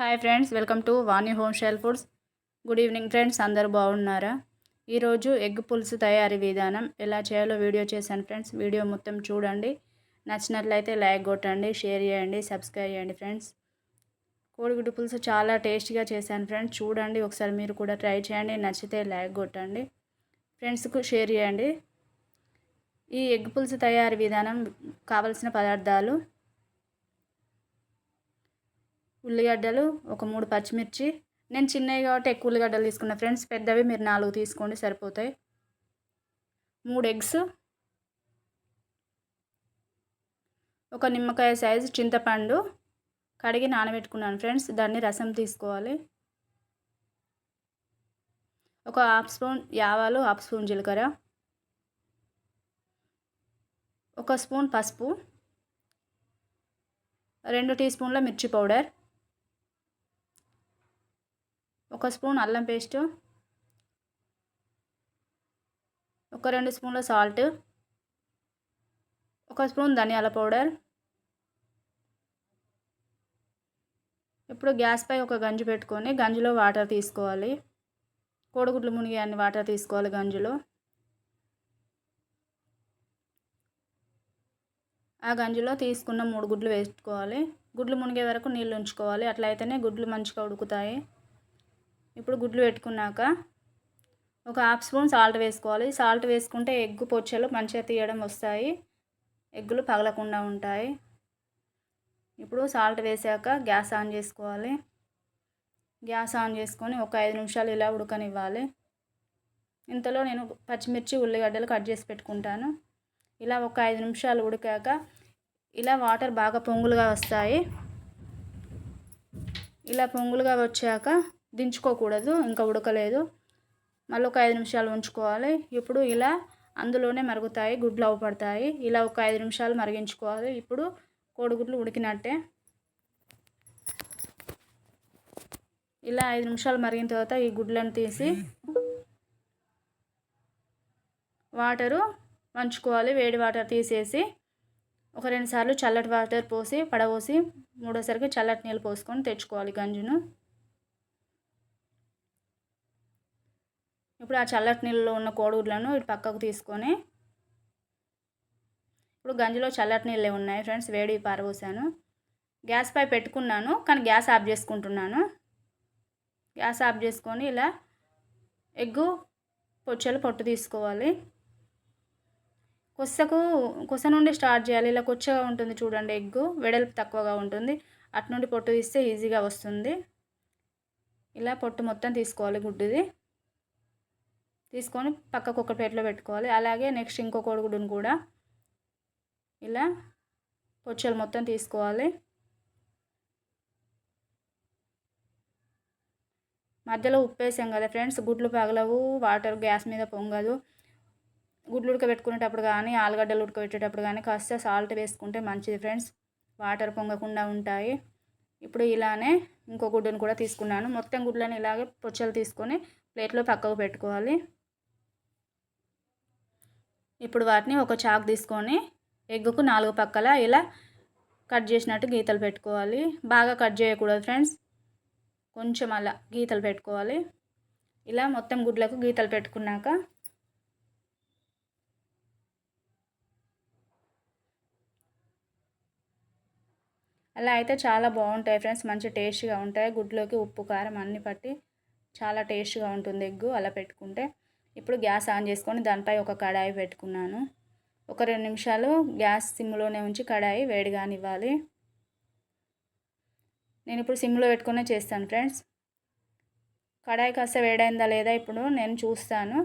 Hi friends welcome to Vani home shell foods good evening friends అందరూ బాగున్నారా? ఈరోజు egg పులుసు తయారీ విధానం ఎలా చేయాలో వీడియో చేశాను ఫ్రెండ్స్ వీడియో మొత్తం చూడండి. నచ్చినట్లయితే లైక్ కొట్టండి షేర్ చేయండి సబ్స్క్రైబ్ చేయండి ఫ్రెండ్స్ కోడిగుడ్డు పులుసు చాలా టేస్టీగా చేశాను ఫ్రెండ్స్ చూడండి ఒకసారి మీరు కూడా ట్రై చేయండి నచ్చితే లైక్ కొట్టండి. ఫ్రెండ్స్కు షేర్ చేయండి. ఈ ఎగ్ పులుసు తయారీ విధానం కావలసిన పదార్థాలు ఉల్లిగడ్డలు ఒక మూడు పచ్చిమిర్చి. నేను చిన్నవి కాబట్టి ఎక్కువ ఉల్లిగడ్డలు తీసుకున్నా. ఫ్రెండ్స్ పెద్దవి మీరు నాలుగు తీసుకోండి సరిపోతాయి. మూడు ఎగ్స్. ఒక నిమ్మకాయ సైజు చింతపండు కడిగి నానబెట్టుకున్నాను ఫ్రెండ్స్. దాన్ని రసం తీసుకోవాలి. ఒక హాఫ్ స్పూన్ యావాలు హాఫ్ స్పూన్ జీలకర్ర. ఒక స్పూన్ పసుపు. రెండు టీ స్పూన్ల మిర్చి పౌడర్. ఒక స్పూన్ అల్లం పేస్ట్ ఒక రెండు స్పూన్ల సాల్ట్ ఒక స్పూన్ ధనియాల పౌడర్. ఇప్పుడు గ్యాస్పై ఒక గంజి పెట్టుకొని గంజిలో వాటర్ తీసుకోవాలి. కోడిగుడ్లు మునిగే అన్ని వాటర్ తీసుకోవాలి గంజిలో. ఆ గంజిలో తీసుకున్న మూడు గుడ్లు వేసుకోవాలి. గుడ్లు మునిగే వరకు నీళ్ళు ఉంచుకోవాలి. అట్లయితేనే గుడ్లు మంచిగా ఉడుకుతాయి. ఇప్పుడు గుడ్లు పెట్టుకున్నాక ఒక హాఫ్ స్పూన్ సాల్ట్ వేసుకోవాలి. సాల్ట్ వేసుకుంటే ఎగ్గు పొచ్చలు మంచిగా తీయడం వస్తాయి. ఎగ్గులు పగలకుండా ఉంటాయి. ఇప్పుడు సాల్ట్ వేసాక గ్యాస్ ఆన్ చేసుకోవాలి. గ్యాస్ ఆన్ చేసుకొని ఒక ఐదు నిమిషాలు ఇలా ఉడకనివ్వాలి. ఇంతలో నేను పచ్చిమిర్చి ఉల్లిగడ్డలు కట్ చేసి పెట్టుకుంటాను. ఇలా ఒక ఐదు నిమిషాలు ఉడికాక ఇలా వాటర్ బాగా పొంగులుగా వస్తాయి. ఇలా పొంగులుగా వచ్చాక దించుకోకూడదు ఇంకా ఉడకలేదు. మళ్ళీ ఒక ఐదు నిమిషాలు ఉంచుకోవాలి. ఇప్పుడు ఇలా అందులోనే మరుగుతాయి గుడ్లు అవపడతాయి ఇలా ఒక ఐదు నిమిషాలు మరిగించుకోవాలి. ఇప్పుడు కోడిగుడ్లు ఉడికినట్టే. ఇలా ఐదు నిమిషాలు మరిగిన తర్వాత ఈ గుడ్లను తీసి వాటరు వంచుకోవాలి. వేడి వాటర్ తీసేసి ఒక రెండు సార్లు చల్లటి వాటర్ పోసి పడవోసి మూడోసారికి చల్లటి నీళ్ళు పోసుకొని తెచ్చుకోవాలి గంజును. ఇప్పుడు ఆ చల్లటి నీళ్ళలో ఉన్న కోడిగుడ్లను ఇటు పక్కకు తీసుకొని ఇప్పుడు గంజిలో చల్లటి నీళ్ళే ఉన్నాయి ఫ్రెండ్స్ వేడి పారబోసాను. గ్యాస్ పై పెట్టుకున్నాను కానీ గ్యాస్ ఆఫ్ చేసుకుంటున్నాను. గ్యాస్ ఆఫ్ చేసుకొని ఇలా ఎగ్గు పొచ్చలు పొట్టు తీసుకోవాలి. కొస్సకు కొస నుండి స్టార్ట్ చేయాలి. ఇలా కొచ్చగా ఉంటుంది చూడండి ఎగ్గు వెడల్పు తక్కువగా ఉంటుంది. అటు నుండి పొట్టు తీస్తే ఈజీగా వస్తుంది. ఇలా పొట్టు మొత్తం తీసుకోవాలి గుడ్డుది. తీసుకొని పక్కకు ఒక ప్లేట్లో పెట్టుకోవాలి. అలాగే నెక్స్ట్ ఇంకో కోడిగుడ్డును కూడా ఇలా పొచ్చలు మొత్తం తీసుకోవాలి. మధ్యలో ఉప్పు వేసాం కదా ఫ్రెండ్స్ గుడ్లు పగలవు వాటర్ గ్యాస్ మీద పొంగదు. గుడ్లు ఉడకబెట్టుకునేటప్పుడు కానీ ఆలుగడ్డలు ఉడకబెట్టేటప్పుడు కానీ కాస్త సాల్ట్ వేసుకుంటే మంచిది ఫ్రెండ్స్. వాటర్ పొంగకుండా ఉంటాయి. ఇప్పుడు ఇలానే ఇంకో గుడ్డును కూడా తీసుకున్నాను. మొత్తం గుడ్లను ఇలాగే పొచ్చలు తీసుకొని ప్లేట్లో పక్కకు పెట్టుకోవాలి. ఇప్పుడు వాటిని ఒక చాక్ తీసుకొని ఎగ్గుకు నాలుగు పక్కల ఇలా కట్ చేసినట్టు గీతలు పెట్టుకోవాలి. బాగా కట్ చేయకూడదు ఫ్రెండ్స్. కొంచెం అలా గీతలు పెట్టుకోవాలి. ఇలా మొత్తం గుడ్లకు గీతలు పెట్టుకున్నాక అలా అయితే చాలా బాగుంటాయి ఫ్రెండ్స్. మంచి టేస్ట్గా ఉంటాయి. గుడ్లోకి ఉప్పు కారం అన్నీ పట్టి చాలా టేస్ట్గా ఉంటుంది ఎగ్గు అలా పెట్టుకుంటే. ఇప్పుడు గ్యాస్ ఆన్ చేసుకొని దానిపై ఒక కడాయి పెట్టుకున్నాను. ఒక రెండు నిమిషాలు గ్యాస్ సిమ్లోనే ఉంచి కడాయి వేడిగానివ్వాలి నేను ఇప్పుడు సిమ్లో పెట్టుకునే చేస్తాను ఫ్రెండ్స్. కడాయి కాస్త వేడైందా లేదా ఇప్పుడు నేను చూస్తాను.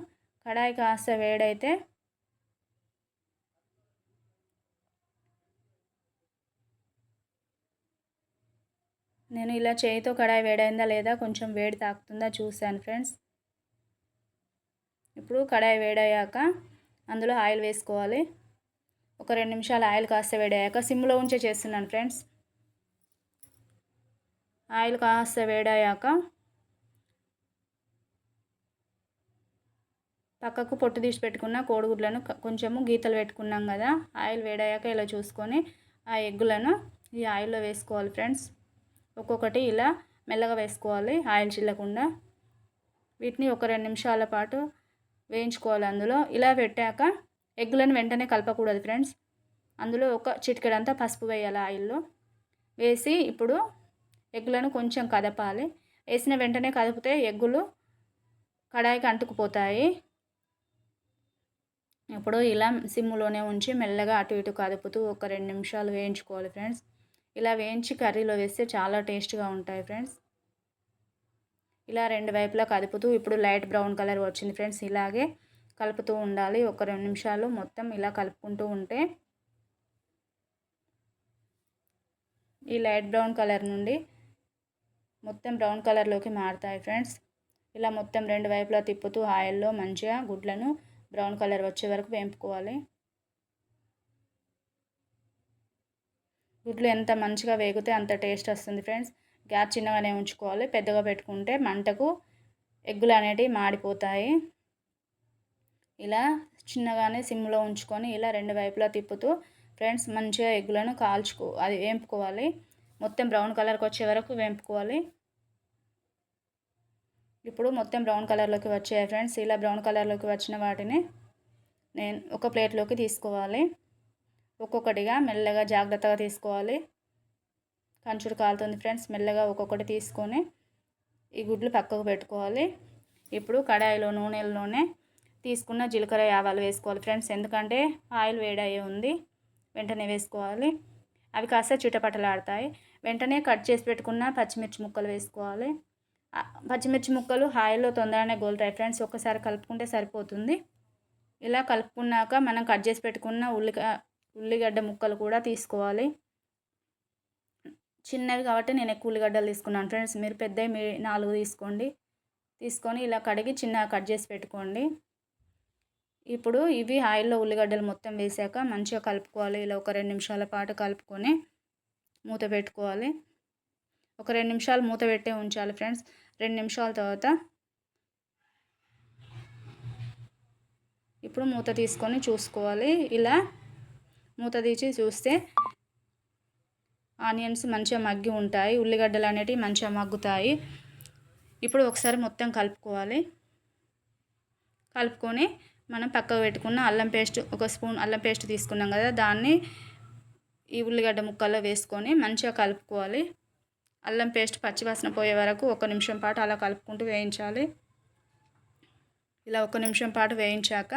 కడాయి కాస్త వేడైతే నేను ఇలా చేయితో కడాయి వేడైందా లేదా కొంచెం వేడి తాకుతుందా చూశాను ఫ్రెండ్స్. ఇప్పుడు కడాయి వేడయ్యాక అందులో ఆయిల్ వేసుకోవాలి. ఒక రెండు నిమిషాలు ఆయిల్ కాస్త వేడయ్యాక సిమ్లో ఉంచే చేస్తున్నాను ఫ్రెండ్స్. ఆయిల్ కాస్త వేడయ్యాక పక్కకు పొట్టు తీసి పెట్టుకున్న కోడిగుడ్లను కొంచెము గీతలు పెట్టుకున్నాం కదా ఆయిల్ వేడయ్యాక ఇలా చూసుకొని ఆ ఎగ్గులను ఈ ఆయిల్లో వేసుకోవాలి ఫ్రెండ్స్. ఒక్కొక్కటి ఇలా మెల్లగా వేసుకోవాలి ఆయిల్ చిల్లకుండా. వీటిని ఒక రెండు నిమిషాల పాటు వేయించుకోవాలి అందులో. ఇలా పెట్టాక ఎగ్గులను వెంటనే కలపకూడదు ఫ్రెండ్స్. అందులో ఒక చిటికెడంతా పసుపు వేయాలి ఆయిల్లో. వేసి ఇప్పుడు ఎగ్గులను కొంచెం కదపాలి. వేసిన వెంటనే కదిపితే ఎగ్గులు కడాయికి అంటుకుపోతాయి. ఇప్పుడు ఇలా సిమ్లోనే ఉంచి మెల్లగా అటు ఇటు కదుపుతూ ఒక రెండు నిమిషాలు వేయించుకోవాలి ఫ్రెండ్స్. ఇలా వేయించి కర్రీలో వేస్తే చాలా టేస్ట్గా ఉంటాయి ఫ్రెండ్స్. ఇలా రెండు వైపులా కదుపుతూ ఇప్పుడు లైట్ బ్రౌన్ కలర్ వచ్చింది ఫ్రెండ్స్. ఇలాగే కలుపుతూ ఉండాలి ఒక రెండు నిమిషాలు మొత్తం ఇలా కలుపుకుంటూ ఉంటే ఈ లైట్ బ్రౌన్ కలర్ నుండి మొత్తం బ్రౌన్ కలర్లోకి మారుతాయి ఫ్రెండ్స్. ఇలా మొత్తం రెండు వైపులా తిప్పుతూ ఆయిల్లో మంచిగా గుడ్లను బ్రౌన్ కలర్ వచ్చే వరకు వేపుకోవాలి. గుడ్లు ఎంత మంచిగా వేగితే అంత టేస్ట్ వస్తుంది ఫ్రెండ్స్. గ్యాస్ చిన్నగానే ఉంచుకోవాలి. పెద్దగా పెట్టుకుంటే మంటకు ఎగ్గులు అనేటివి మాడిపోతాయి. ఇలా చిన్నగానే సిమ్లో ఉంచుకొని ఇలా రెండు వైపులా తిప్పుతూ ఫ్రెండ్స్ మంచిగా ఎగ్గులను కాల్చుకో అది వేపుకోవాలి. మొత్తం బ్రౌన్ కలర్కి వచ్చే వరకు వేపుకోవాలి. ఇప్పుడు మొత్తం బ్రౌన్ కలర్లోకి వచ్చాయి ఫ్రెండ్స్. ఇలా బ్రౌన్ కలర్లోకి వచ్చిన వాటిని నేను ఒక ప్లేట్లోకి తీసుకోవాలి. ఒక్కొక్కటిగా మెల్లగా జాగ్రత్తగా తీసుకోవాలి. కంచుడు కాలుతుంది ఫ్రెండ్స్. మెల్లగా ఒక్కొక్కటి తీసుకొని ఈ గుడ్లు పక్కకు పెట్టుకోవాలి. ఇప్పుడు కడాయిలో నూనెలోనే తీసుకున్న జీలకర్ర ఆవాలు వేసుకోవాలి ఫ్రెండ్స్. ఎందుకంటే ఆయిల్ వేడయ్యే ఉంది వెంటనే వేసుకోవాలి. అవి కాస్త చిటపటలాడతాయి. వెంటనే కట్ చేసి పెట్టుకున్న పచ్చిమిర్చి ముక్కలు వేసుకోవాలి. పచ్చిమిర్చి ముక్కలు ఆయిల్లో తొందరగానే గోలుతాయి ఫ్రెండ్స్. ఒక్కసారి కలుపుకుంటే సరిపోతుంది. ఇలా కలుపుకున్నాక మనం కట్ చేసి పెట్టుకున్న ఉల్లిగా ఉల్లిగడ్డ ముక్కలు కూడా తీసుకోవాలి. చిన్నవి కాబట్టి నేను ఎక్కువ ఉల్లిగడ్డలు తీసుకున్నాను. ఫ్రెండ్స్ మీరు పెద్దవి మీ నాలుగు తీసుకోండి. తీసుకొని ఇలా కడిగి చిన్నగా కట్ చేసి పెట్టుకోండి. ఇప్పుడు ఇవి ఆయిల్లో ఉల్లిగడ్డలు మొత్తం వేసాక మంచిగా కలుపుకోవాలి. ఇలా ఒక రెండు నిమిషాల పాటు కలుపుకొని మూత పెట్టుకోవాలి. ఒక రెండు నిమిషాలు మూత పెట్టే ఉంచాలి ఫ్రెండ్స్. రెండు నిమిషాల తర్వాత ఇప్పుడు మూత తీసుకొని చూసుకోవాలి. ఇలా మూత తీసి చూస్తే ఆనియన్స్ మంచిగా మగ్గి ఉంటాయి ఉల్లిగడ్డలు అనేటివి మంచిగా మగ్గుతాయి. ఇప్పుడు ఒకసారి మొత్తం కలుపుకోవాలి. కలుపుకొని మనం పక్కకు పెట్టుకున్న అల్లం పేస్ట్ ఒక స్పూన్ అల్లం పేస్ట్ తీసుకున్నాం కదా దాన్ని ఈ ఉల్లిగడ్డ ముక్కల్లో వేసుకొని మంచిగా కలుపుకోవాలి. అల్లం పేస్ట్ పచ్చివాసన పోయే వరకు ఒక నిమిషం పాటు అలా కలుపుకుంటూ వేయించాలి. ఇలా ఒక నిమిషం పాటు వేయించాక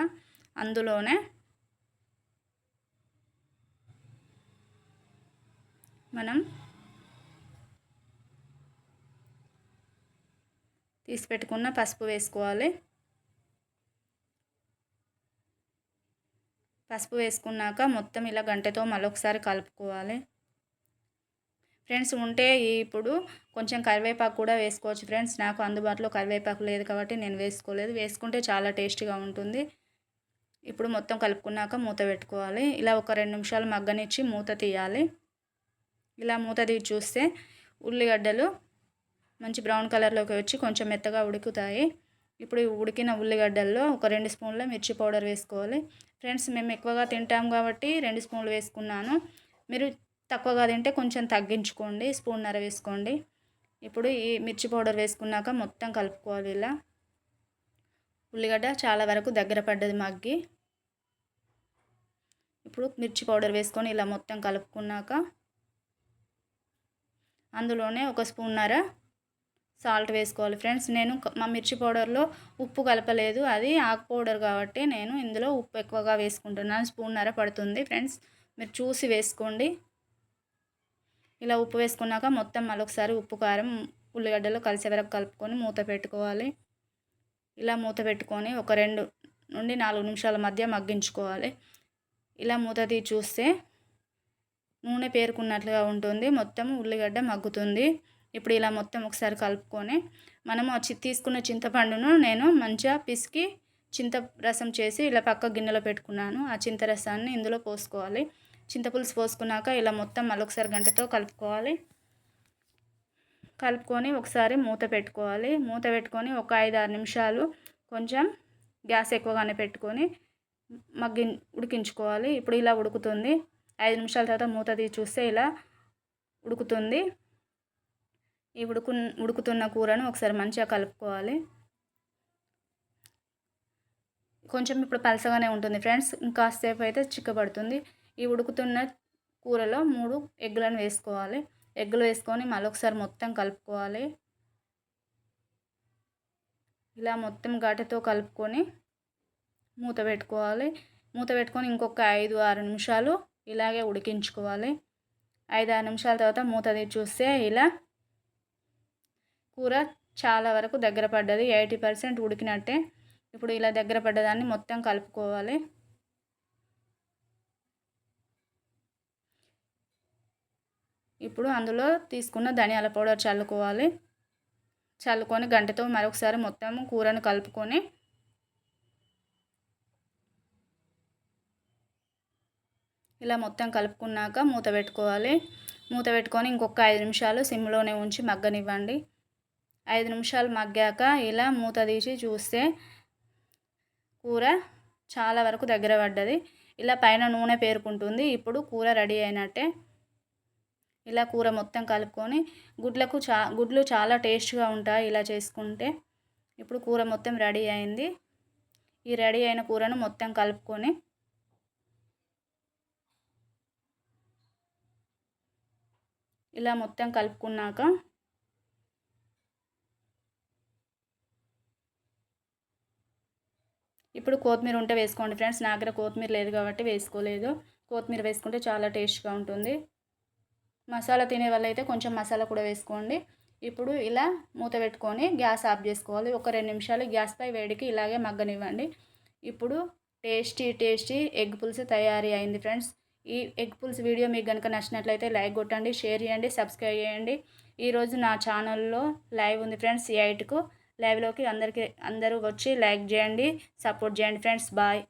అందులోనే మనం తీసి పెట్టుకున్న పసుపు వేసుకోవాలి. పసుపు వేసుకున్నాక మొత్తం ఇలా గంటతో మరొకసారి కలుపుకోవాలి. ఫ్రెండ్స్ ఉంటే ఇప్పుడు కొంచెం కరివేపాకు కూడా వేసుకోవచ్చు. ఫ్రెండ్స్ నాకు అందుబాటులో కరివేపాకు లేదు కాబట్టి నేను వేసుకోలేదు. వేసుకుంటే చాలా టేస్టీగా ఉంటుంది. ఇప్పుడు మొత్తం కలుపుకున్నాక మూత పెట్టుకోవాలి. ఇలా ఒక రెండు నిమిషాలు మగ్గనిచ్చి మూత తీయాలి. ఇలా మూత తీసి చూస్తే ఉల్లిగడ్డలు మంచి బ్రౌన్ కలర్లోకి వచ్చి కొంచెం మెత్తగా ఉడుకుతాయి. ఇప్పుడు ఉడికిన ఉల్లిగడ్డల్లో ఒక రెండు స్పూన్ల మిర్చి పౌడర్ వేసుకోవాలి. ఫ్రెండ్స్ మేము ఎక్కువగా తింటాం కాబట్టి రెండు స్పూన్లు వేసుకున్నాను. మీరు తక్కువగా తింటే కొంచెం తగ్గించుకోండి స్పూన్నర వేసుకోండి. ఇప్పుడు ఈ మిర్చి పౌడర్ వేసుకున్నాక మొత్తం కలుపుకోవాలి ఇలా. ఉల్లిగడ్డ చాలా వరకు దగ్గర పడ్డది మగ్గి. ఇప్పుడు మిర్చి పౌడర్ వేసుకొని ఇలా మొత్తం కలుపుకున్నాక అందులోనే ఒక స్పూన్నర సాల్ట్ వేసుకోవాలి ఫ్రెండ్స్. నేను మా మిర్చి పౌడర్లో ఉప్పు కలపలేదు. అది ఆకు పౌడర్ కాబట్టి నేను ఇందులో ఉప్పు ఎక్కువగా వేసుకుంటున్నాను. స్పూన్నర పడుతుంది ఫ్రెండ్స్. మీరు చూసి వేసుకోండి. ఇలా ఉప్పు వేసుకున్నాక మొత్తం మరొకసారి ఉప్పు కారం ఉల్లిగడ్డలు కలిసే వరకు కలుపుకొని మూత పెట్టుకోవాలి. ఇలా మూత పెట్టుకొని ఒక రెండు నుండి నాలుగు నిమిషాల మధ్య మగ్గించుకోవాలి. ఇలా మూత తీసి చూస్తే నూనె పేరుకున్నట్లుగా ఉంటుంది. మొత్తం ఉల్లిగడ్డ మగ్గుతుంది. ఇప్పుడు ఇలా మొత్తం ఒకసారి కలుపుకొని మనము తీసుకున్న చింతపండును నేను మంచిగా పిసికి చింత రసం చేసి ఇలా పక్క గిన్నెలో పెట్టుకున్నాను. ఆ చింత రసాన్ని ఇందులో పోసుకోవాలి. చింతపులుసు పోసుకున్నాక ఇలా మొత్తం మళ్ళొకసారి గంటతో కలుపుకోవాలి. కలుపుకొని ఒకసారి మూత పెట్టుకోవాలి. మూత పెట్టుకొని ఒక ఐదు ఆరు నిమిషాలు కొంచెం గ్యాస్ ఎక్కువగానే పెట్టుకొని మగ్గి ఉడికించుకోవాలి. ఇప్పుడు ఇలా ఉడుకుతుంది. ఐదు నిమిషాల తర్వాత మూత తీసి చూస్తే ఇలా ఉడుకుతుంది. ఈ ఉడుకు ఉడుకుతున్న కూరను ఒకసారి మంచిగా కలుపుకోవాలి. కొంచెం ఇప్పుడు పలసగానే ఉంటుంది ఫ్రెండ్స్ ఇంకాసేపు అయితే చిక్కబడుతుంది. ఈ ఉడుకుతున్న కూరలో మూడు ఎగ్గులను వేసుకోవాలి. ఎగ్గులు వేసుకొని మళ్ళొకసారి మొత్తం కలుపుకోవాలి. ఇలా మొత్తం గటతో కలుపుకొని మూత పెట్టుకోవాలి. మూత పెట్టుకొని ఇంకొక ఐదు ఆరు నిమిషాలు ఇలాగే ఉడికించుకోవాలి. ఐదు ఆరు నిమిషాల తర్వాత మూత తీసి చూస్తే ఇలా కూర చాలా వరకు దగ్గర పడ్డది. ఎయిటీ పర్సెంట్ ఉడికినట్టే. ఇప్పుడు ఇలా దగ్గర పడ్డదాన్ని మొత్తం కలుపుకోవాలి. ఇప్పుడు అందులో తీసుకున్న ధనియాల పౌడర్ చల్లుకోవాలి. చల్లుకొని గంటతో మరొకసారి మొత్తం కూరను కలుపుకొని ఇలా మొత్తం కలుపుకున్నాక మూత పెట్టుకోవాలి. మూత పెట్టుకొని ఇంకొక ఐదు నిమిషాలు సిమ్లోనే ఉంచి మగ్గనివ్వండి. ఐదు నిమిషాలు మగ్గాక ఇలా మూత తీసి చూస్తే కూర చాలా వరకు దగ్గర పడ్డది. ఇలా పైన నూనె పేరుకుంటుంది. ఇప్పుడు కూర రెడీ అయినట్టే ఇలా కూర మొత్తం కలుపుకొని గుడ్లకు చా గుడ్లు చాలా టేస్ట్గా ఉంటాయి ఇలా చేసుకుంటే. ఇప్పుడు కూర మొత్తం రెడీ అయింది. ఈ రెడీ అయిన కూరను మొత్తం కలుపుకొని ఇలా మొత్తం కలుపుకున్నాక ఇప్పుడు కొత్తిమీర ఉంటే వేసుకోండి ఫ్రెండ్స్. నా దగ్గర కొత్తిమీర లేదు కాబట్టి వేసుకోలేదు. కొత్తిమీర వేసుకుంటే చాలా టేస్ట్గా ఉంటుంది. మసాలా తినే అయితే కొంచెం మసాలా కూడా వేసుకోండి. ఇప్పుడు ఇలా మూత పెట్టుకొని గ్యాస్ ఆఫ్ చేసుకోవాలి. ఒక రెండు నిమిషాలు గ్యాస్పై వేడికి ఇలాగే మగ్గనివ్వండి. ఇప్పుడు టేస్టీ టేస్టీ ఎగ్ పులుసు తయారీ అయింది ఫ్రెండ్స్. ఈ ఎగ్ పుల్స్ వీడియో మీకు కనుక నచ్చినట్లయితే లైక్ కొట్టండి షేర్ చేయండి సబ్స్క్రైబ్ చేయండి. ఈరోజు నా ఛానల్లో లైవ్ ఉంది ఫ్రెండ్స్ ఎయిట్కు లైవ్లోకి అందరికీ అందరూ వచ్చి లైక్ చేయండి సపోర్ట్ చేయండి ఫ్రెండ్స్. బాయ్.